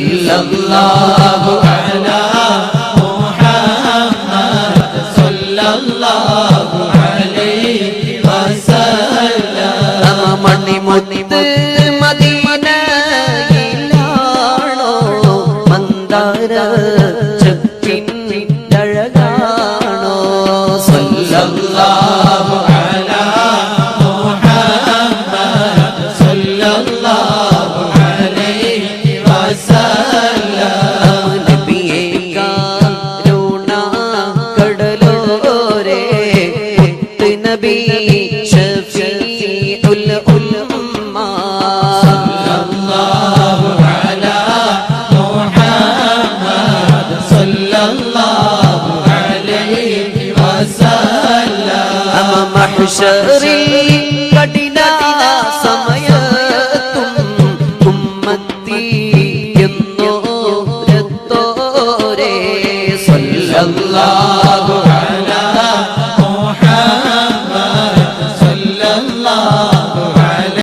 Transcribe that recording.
സല്ലല്ലാഹു അലാ മുഹമ്മദ് സല്ലല്ലാഹു അലൈഹി വസല്ലം. മണിമുത്ത് മദീനയിലാണോ? മന്ദാര ചെപ്പിന്നഴകാണോ സല്ലല്ലാഹു മഹ്ശറിൽ കഠിന സമയത്തും ഉമ്മത്തി 아.